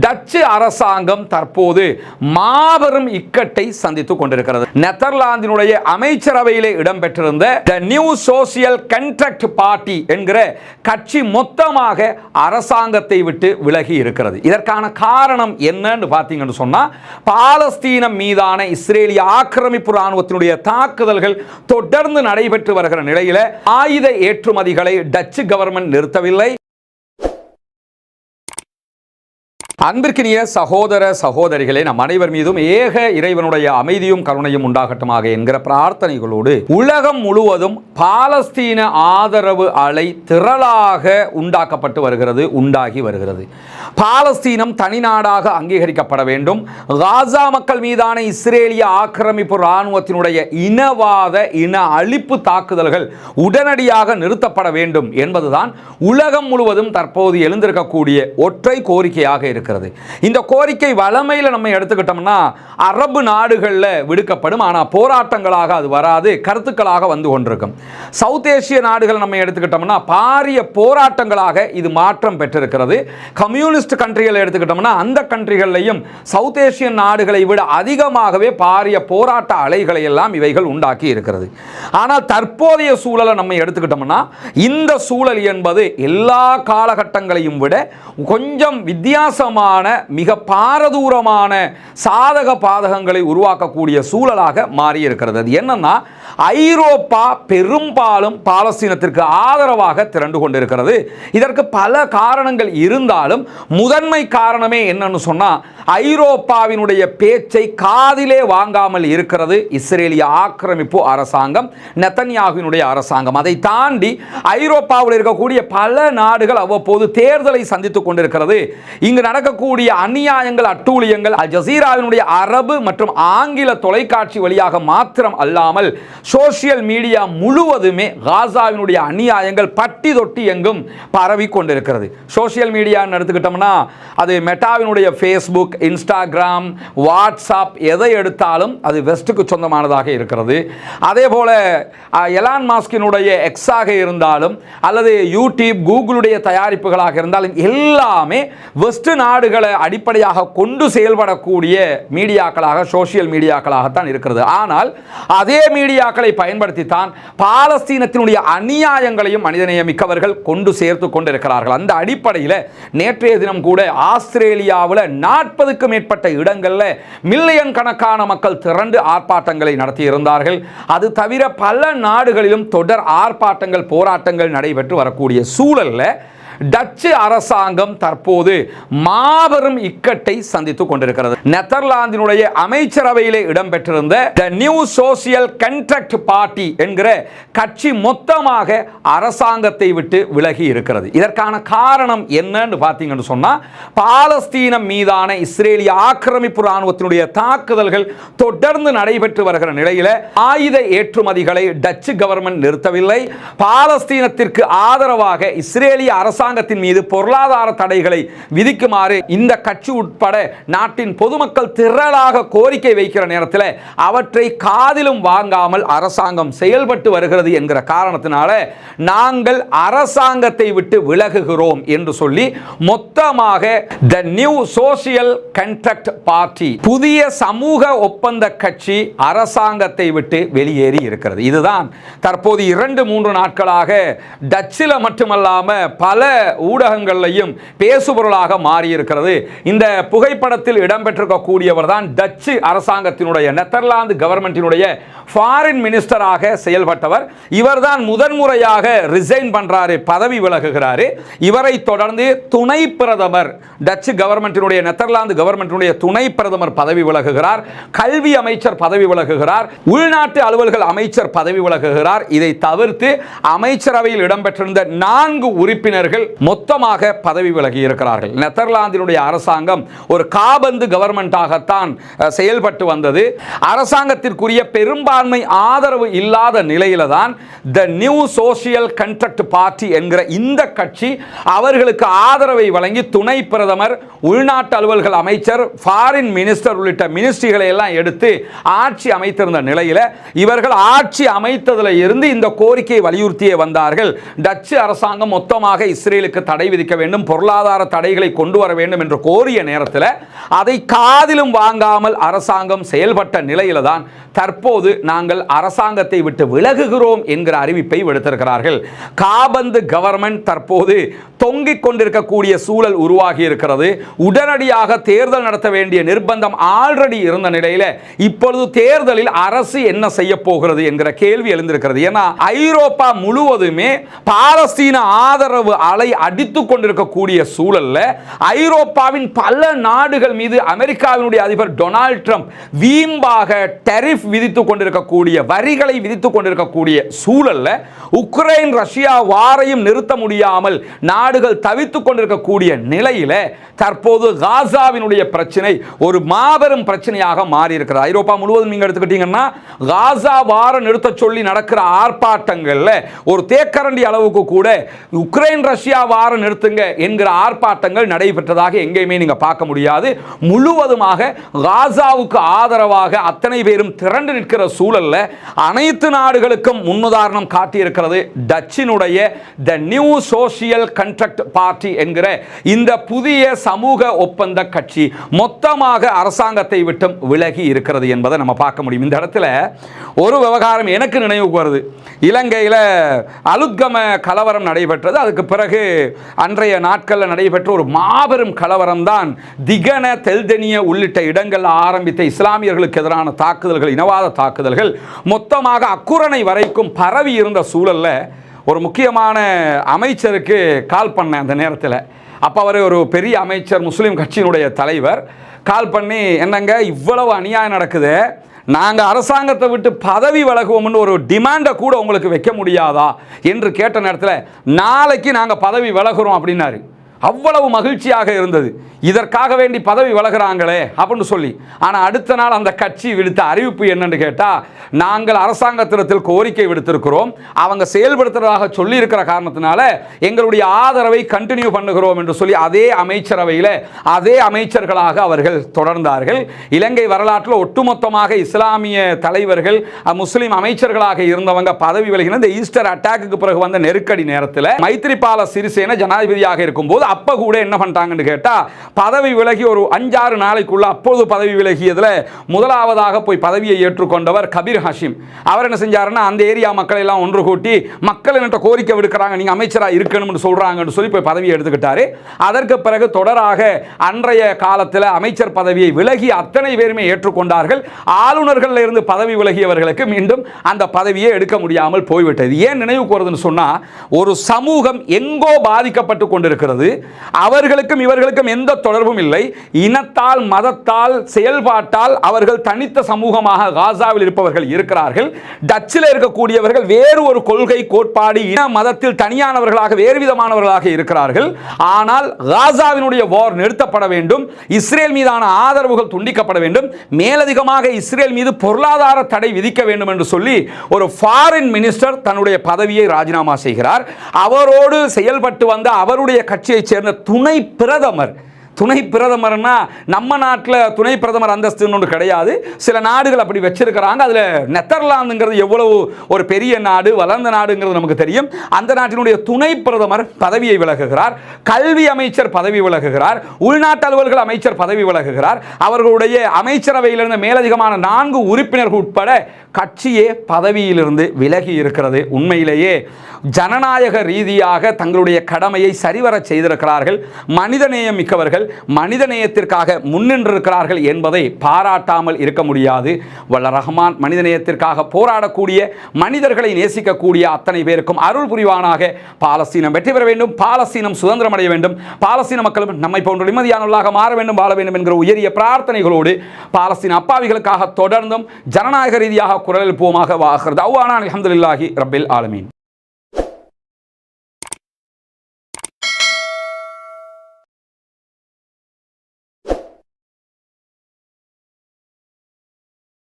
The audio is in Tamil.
டச்சு அரசாங்கம் தற்போது மாபெரும் இக்கட்டை சந்தித்துக் கொண்டிருக்கிறது. நெதர்லாந்தினுடைய அமைச்சரவையிலே இடம்பெற்றிருந்த the new social contract party என்கிற கட்சி மொத்தமாக அரசாங்கத்தை விட்டு விலகி இருக்கிறது. இதற்கான காரணம் என்னன்னு பார்த்தீங்கன்னு சொன்னா பாலஸ்தீனம் மீதான இஸ்ரேலிய ஆக்கிரமிப்பு ராணுவத்தினுடைய தாக்குதல்கள் தொடர்ந்து நடைபெற்று வருகிற நிலையில் ஆயுத ஏற்றுமதிகளை டச்சு கவர்மெண்ட் நிறுத்தவில்லை. அன்பிற்கினிய சகோதர சகோதரிகளே நம் அனைவர் மீதும் ஏக இறைவனுடைய அமைதியும் கருணையும் உண்டாகட்டுமாக என்கிற பிரார்த்தனைகளோடு உலகம் முழுவதும் பாலஸ்தீன ஆதரவு அலை திரளாக உண்டாக்கப்பட்டு வருகிறது உண்டாகி வருகிறது. பாலஸ்தீனம் தனிநாடாக அங்கீகரிக்கப்பட வேண்டும். காசா மக்கள் மீதான இஸ்ரேலிய ஆக்கிரமிப்பு இராணுவத்தினுடைய இனவாத இன அழிப்பு தாக்குதல்கள் உடனடியாக நிறுத்தப்பட வேண்டும் என்பதுதான் உலகம் முழுவதும் தற்போது எழுந்திருக்கக்கூடிய ஒற்றை கோரிக்கையாக இருக்கிறது. இந்த கோரிக்கை வளமையில் நம்ம எடுத்துக்கிட்டோம்னா அரபு நாடுகளில் விடுக்கப்படும். ஆனால் போராட்டங்களாக அது வராது. கருத்துக்களாக வந்து கொண்டிருக்கும். சவுத் ஏசிய நாடுகள் நம்ம எடுத்துக்கிட்டோம்னா பாரிய போராட்டங்களாக இது மாற்றம் பெற்றிருக்கிறது. கம்யூனிஸ்ட் கண்ட்ரிகள் எடுத்துக்கிட்டோம்னா அந்த கண்ட்ரிகள்லையும் சவுத் ஏசியன் நாடுகளை விட அதிகமாகவே பாரிய போராட்ட அலைகளை எல்லாம் இவைகள் உண்டாக்கி இருக்கிறது. ஆனால் தற்போதைய சூழலை நம்ம எடுத்துக்கிட்டோம்னா இந்த சூழல் என்பது எல்லா காலகட்டங்களையும் விட கொஞ்சம் வித்தியாசம் தீவிரமான மிக பாரதூரமான சாதக பாதகங்களை உருவாக்கக்கூடிய சூழலாக மாறி இருக்கிறது அது என்னன்னா ஐரோப்பா பெரும்பாலும் பாலஸ்தீனத்திற்கு ஆதரவாக திரண்டு கொண்டிருக்கிறது. இதற்கு பல காரணங்கள் இருந்தாலும் முதன்மை காரணமே என்னன்னு சொன்னா ஐரோப்பாவினுடைய பேச்சை காதிலே வாங்காமல் இருக்கிறது இஸ்ரேலிய ஆக்கிரமிப்பு அரசாங்கம் நெத்தன்யாகுவினுடைய அரசாங்கம். அதை தாண்டி ஐரோப்பாவில் இருக்கக்கூடிய பல நாடுகள் அவ்வப்போது தேர்தலை சந்தித்துக் கொண்டிருக்கிறது. இங்கு நடக்கக்கூடிய அநியாயங்கள் அட்டூழியங்கள் அல் ஜசீராவினுடைய அரபு மற்றும் ஆங்கில தொலைக்காட்சி வழியாக மாத்திரம் அல்லாமல் சோசியல் மீடியா முழுவதுமே காசாவினுடைய அநியாயங்கள் பட்டி தொட்டி எங்கும் பரவி கொண்டிருக்கிறது. சோசியல் மீடியான்னு எடுத்துக்கிட்டோம்னா அது மெட்டாவினுடைய ஃபேஸ்புக் இன்ஸ்டாகிராம் வாட்ஸ்அப் எதை எடுத்தாலும் அது வெஸ்ட்டுக்கு சொந்தமானதாக இருக்கிறது. அதே போல எலான் மாஸ்கினுடைய எக்ஸாக இருந்தாலும் அல்லது யூடியூப் கூகுளுடைய தயாரிப்புகளாக இருந்தாலும் எல்லாமே வெஸ்ட் நாடுகளை அடிப்படையாக கொண்டு செயல்படக்கூடிய மீடியாக்களாக சோசியல் மீடியாக்களாகத்தான் இருக்கிறது. ஆனால் அதே மீடியாக்களை பயன்படுத்தித்தான் பாலஸ்தீனத்தினுடைய அநியாயங்களையும் மனிதநேய மிக்கவர்கள் கொண்டு சேர்த்து கொண்டிருக்கிறார்கள். அந்த அடிப்படையில் நேற்றைய தினம் கூட ஆஸ்திரேலியாவில் நாற்பதுக்கும் மேற்பட்ட இடங்களில் மில்லியன் கணக்கான மக்கள் திரண்டு ஆர்ப்பாட்டங்களை நடத்தியிருந்தார்கள். அது தவிர பல நாடுகளிலும் தொடர் ஆர்ப்பாட்டங்கள் போராட்டங்கள் நடைபெற்று வரக்கூடிய சூழல்ல டச்சு அரசாங்கம் தற்போது மாபெரும் இக்கட்டை சந்தித்துக் கொண்டிருக்கிறது. நெதர்லாந்தினுடைய அமைச்சரவையிலே இடம்பெற்றிருந்த the new social contract party என்கிற கட்சி மொத்தமாக அரசாங்கத்தை விட்டு விலகி இருக்கிறது. இதற்கான காரணம் என்னன்னு பார்த்தீங்கன்னு சொன்னா பாலஸ்தீனம் மீதான இஸ்ரேலிய ஆக்கிரமிப்பு ராணுவத்தினுடைய தாக்குதல்கள் தொடர்ந்து நடைபெற்று வருகிற நிலையில் ஆயுத ஏற்றுமதிகளை டச்சு கவர்மெண்ட் நிறுத்தவில்லை. பாலஸ்தீனத்திற்கு ஆதரவாக இஸ்ரேலிய அரசு அரசாங்கத்தின் மீது பொருளாதார தடைகளை விதிக்குமாறு இந்த கட்சி உட்பட நாட்டின் பொதுமக்கள் திரளாக கோரிக்கை வைக்கிற நேரத்தில் அவற்றை காதிலும் வாங்காமல் அரசாங்கம் செயல்பட்டு வருகிறது என்கிற காரணத்தினால நாங்கள் அரசாங்கத்தை விட்டு விலகுகிறோம் என்று சொல்லி மொத்தமாக the new social contract party புதிய சமூக ஒப்பந்த கட்சி அரசாங்கத்தை விட்டு வெளியேறி இருக்கிறது. இதுதான் தற்போது இரண்டு மூன்று நாட்களாக டச்சில் மட்டுமல்லாம பல ஊடகங்கள்லையும் பேசுபொருளாக மாறியிருக்கிறது. இந்த புகைப்படத்தில் இடம்பெற்றிருக்கக்கூடியவர் தான் டச்சு அரசாங்கத்தினுடைய நெதர்லாந்து கவர்மெண்டினுடைய ஃபாரின் மினிஸ்டராக செயல்பட்டவர். இவர்தான் முதன்முறையாக ரிசைன் பண்ணுறாரு பதவி விலகுகிறாரு. இவரை தொடர்ந்து துணை பிரதமர் டச்சு கவர்மெண்டினுடைய நெதர்லாந்து கவர்மெண்டினுடைய துணை பிரதமர் பதவி விலகுகிறார். கல்வி அமைச்சர் பதவி விலகுகிறார். உள்நாட்டு அலுவல்கள் அமைச்சர் பதவி விலகுகிறார். இதை தவிர்த்து அமைச்சரவையில் இடம்பெற்றிருந்த நான்கு உறுப்பினர்கள் மொத்தமாக பதவி விலகி இருக்கிறார்கள். நெதர்லாந்தினுடைய அரசாங்கம் ஒரு காபந்து கவர்மெண்டாகத்தான் செயல்பட்டு வந்தது. அரசாங்கத்திற்குரிய பெரும்பான்மை ஆதரவு இல்லாத நிலையில தான் the new social contract party என்கிற இந்த கட்சி அவர்களுக்கு ஆதரவை வழங்கி துணை பிரதமர் உள்நாட்டு அலுவல்கள் அமைச்சர் ஃபாரின் மினிஸ்டர் உள்ளிட்ட மினிஸ்ட்ரிகளை எல்லாம் எடுத்து ஆட்சி அமைத்திருந்த நிலையில் இவர்கள் ஆட்சி அமைத்ததில் இருந்து இந்த கோரிக்கையை வலியுறுத்தியே வந்தார்கள். டச்சு அரசாங்கம் மொத்தமாக இஸ்ரேல் இஸ்ரேலுக்கு தடை விதிக்க வேண்டும் பொருளாதார தடைகளை கொண்டு வர வேண்டும் என்று கோரிய நேரத்தில் அதை காதிலும் வாங்காமல் அரசாங்கம் செயல்பட்ட நிலையில தான் தற்போது நாங்கள் அரசாங்கத்தை விட்டு விலகுகிறோம் என்கிற அறிவிப்பை விடுத்திருக்கிறார்கள். காபந்து கவர்மெண்ட் தற்போது தொங்கிக் கொண்டிருக்கக்கூடிய சூழல் உருவாகி இருக்கிறது. உடனடியாக தேர்தல் நடத்த வேண்டிய நிர்பந்தம் ஆல்ரெடி இருந்த நிலையில் இப்பொழுது தேர்தலில் அரசு என்ன செய்ய போகிறது என்கிற கேள்வி எழுந்திருக்கிறது. ஏன்னா ஐரோப்பா முழுவதுமே பாலஸ்தீன ஆதரவு அலை அடித்து கொண்டிருக்கக்கூடிய சூழல்ல ஐரோப்பாவின் பல நாடுகள் மீது அமெரிக்காவினுடைய அதிபர் டொனால்ட் ட்ரம்ப் வீம்பாக டெரிஃப் விதித்துக் கொண்டிருக்கக்கூடிய வரிகளை விதித்துக் கொண்டிருக்கக்கூடிய சூழல்ல உக்ரைன் ரஷ்யா வாரையும் நிறுத்த முடியாமல் நாடுகள் தவித்துக் கொண்டிருக்கக்கூடிய நிலையில தற்போது காசாவினுடைய பிரச்சனை ஒரு மாபெரும் பிரச்சனையாக மாறி இருக்கிறது ஐரோப்பா முழுவதும் நீங்க எடுத்துக்கிட்டீங்கன்னா காசா வார நிறுத்த சொல்லி நடக்கிற ஆர்ப்பாட்டங்கள்ல ஒரு தேக்கரண்டி அளவுக்கு கூட உக்ரைன் ரஷ்யா வார நிறுத்துங்க என்கிற ஆர்ப்பாட்டங்கள் நடைபெற்றதாக எங்கேயுமே நீங்கள் பார்க்க முடியாது. முழுவதுமாக காசாவுக்கு ஆதரவாக அத்தனை பேரும் திரண்டு நிற்கிற சூழல்ல அனைத்து நாடுகளுக்கும் முன்னுதாரணம் காட்டியிருக்கிறது டச்சினுடைய the new social contract party என்கிற இந்த புதிய சமூக ஒப்பந்த கட்சி மொத்தமாக அரசாங்கத்தை விட்டும் விலகி இருக்கிறது என்பதை நம்ம பார்க்க முடியும். இந்த இடத்துல ஒரு விவகாரம் எனக்கு நினைவுக்கு வருது. இலங்கையில் அலுத்கம கலவரம் நடைபெற்றது. அதுக்கு பிறகு அன்றைய நாட்களில் நடைபெற்ற ஒரு மாபெரும் கலவரம் தான் திகன தெல்தெனிய உள்ளிட்ட இடங்களில் ஆரம்பித்த இஸ்லாமியர்களுக்கு எதிரான தாக்குதல்கள் இனவாத தாக்குதல்கள் மொத்தமாக அக்குரணை வரைக்கும் பரவி இருந்த சூழல்ல ஒரு முக்கியமான அமைச்சருக்கு கால் பண்ணேன் அந்த நேரத்தில். அப்போ அவர் ஒரு பெரிய அமைச்சர் முஸ்லீம் கட்சியினுடைய தலைவர். கால் பண்ணி என்னங்க இவ்வளவு அநியாயம் நடக்குது? நாங்கள் அரசாங்கத்தை விட்டு பதவி விலகுவோம்னு ஒரு டிமாண்டை கூட உங்களுக்கு வைக்க முடியாதா என்று கேட்ட நேரத்தில் நாளைக்கு நாங்கள் பதவி விலகுறோம் அப்படின்னாரு. அவ்வளவு மகிழ்ச்சியாக இருந்தது. இதற்காக வேண்டி பதவி விலகுறாங்களே அப்படின்னு சொல்லி. ஆனால் அடுத்த நாள் அந்த கட்சி விடுத்த அறிவிப்பு என்னன்னு கேட்டால் நாங்கள் அரசாங்கத்திடத்தில் கோரிக்கை விடுத்திருக்கிறோம். அவங்க செயல்படுத்துறதாக சொல்லியிருக்கிற காரணத்தினால எங்களுடைய ஆதரவை கண்டினியூ பண்ணுகிறோம் என்று சொல்லி அதே அமைச்சரவையில் அதே அமைச்சர்களாக அவர்கள் தொடர்ந்தார்கள். இலங்கை வரலாற்றில் ஒட்டுமொத்தமாக இஸ்லாமிய தலைவர்கள் முஸ்லீம் அமைச்சர்களாக இருந்தவங்க பதவி விலகின இந்த ஈஸ்டர் அட்டாக்கு பிறகு வந்த நெருக்கடி நேரத்தில் மைத்ரிபால சிறிசேன ஜனாதிபதியாக இருக்கும்போது அப்ப கூட என்ன பண்ணிட்டாங்கன்னு கேட்டால் பதவி விலகி ஒரு அஞ்சாறு நாளைக்குள்ள அப்போது பதவி விலகியதுல முதலாவதாக போய் பதவியை ஏற்றுக்கொண்டவர் கபீர் ஹஷிம். அவர் என்ன செஞ்சாருன்னா அந்த ஏரியா மக்களை எல்லாம் ஒன்று கூட்டி மக்கள் என்கிட்ட கோரிக்கை விடுக்கிறாங்க நீங்க அமைச்சரா இருக்கணும்னு சொல்றாங்கன்னு சொல்லி போய் பதவியை எடுத்துக்கிட்டாரு. அதற்கு பிறகு தொடராக அன்றைய காலத்தில் அமைச்சர் பதவியை விலகி அத்தனை பேருமே ஏற்றுக்கொண்டார்கள். ஆளுநர்கள்ல இருந்து பதவி விலகியவர்களுக்கு மீண்டும் அந்த பதவியை எடுக்க முடியாமல் போய்விட்டது. ஏன் நினைவு வருதுன்னு சொன்னா ஒரு சமூகம் எங்கோ பாதிக்கப்பட்டு கொண்டிருக்கிறது. அவர்களுக்கும் இவர்களுக்கும் எந்த தொடர்பும் இல்லை. இனத்தால் மதத்தால் செயல்பாட்டால் அவர்கள் தனித்த சமூகமாக காசாவில் இருப்பவர்கள் இருக்கிறார்கள். டச்சில் இருக்கக்கூடியவர்கள் வேறு ஒரு கொள்கை கோட்பாடு இன மதத்தில் தனியானவர்களாக வேறு விதமானவர்களாக இருக்கிறார்கள். ஆனால் காசாவினுடைய போர் நிறுத்தப்பட வேண்டும். இஸ்ரேல் மீதான ஆதரவுகள் துண்டிக்கப்பட வேண்டும். மேலதிகமாக இஸ்ரேல் மீது பொருளாதார தடை விதிக்க வேண்டும் என்று சொல்லி ஒரு ஃபாரின் மினிஸ்டர் தன்னுடைய பதவியை ராஜினாமா செய்கிறார். அவரோடு செயல்பட்டு வந்த அவருடைய கட்சியைச் சேர்ந்த துணை பிரதமர் துணை பிரதமர்னா நம்ம நாட்டில் துணை பிரதமர் அந்தஸ்துன்னு ஒன்று கிடையாது. சில நாடுகள் அப்படி வச்சிருக்கிறாங்க. அதில் நெதர்லாந்துங்கிறது எவ்வளவு ஒரு பெரிய நாடு வளர்ந்த நாடுங்கிறது நமக்கு தெரியும். அந்த நாட்டினுடைய துணை பிரதமர் பதவியை விலகுகிறார். கல்வி அமைச்சர் பதவி விலகுகிறார். உள்நாட்டு அலுவல்கள் அமைச்சர் பதவி விலகுகிறார். அவர்களுடைய அமைச்சரவையிலிருந்து மேலதிகமான நான்கு உறுப்பினர்கள் உட்பட கட்சியே பதவியிலிருந்து விலகி இருக்கிறது உண்மையிலேயே. ஜனநாயக ரீதியாக தங்களுடைய கடமையை சரிவர செய்திருக்கிறார்கள். மனிதநேயம் மிக்கவர்கள் மனிதநேயத்திற்காக முன்னின்றிருக்கிறார்கள் என்பதை பாராட்டாமல் இருக்க முடியாது. வல்ல ரஹ்மான் மனிதநேயத்திற்காக போராடக்கூடிய மனிதர்களை நேசிக்கக்கூடிய அத்தனை பேருக்கும் அருள் புரிவானாக. பாலஸ்தீனம் வெற்றி பெற வேண்டும் பாலஸ்தீனம் சுதந்திரம் அடைய வேண்டும் பாலஸ்தீன மக்களும் நம்மை போன்ற நிம்மதியானவர்களாக மாற வேண்டும் வாழ வேண்டும் என்கிற உயரிய பிரார்த்தனைகளோடு பாலஸ்தீன அப்பாவிகளுக்காக தொடர்ந்தும் ஜனநாயக ரீதியாக குரல் எழுப்புவோமாக வாகிறது. அவ்வானா அலமதுல்லாஹி ரபில் ஆலமீன்.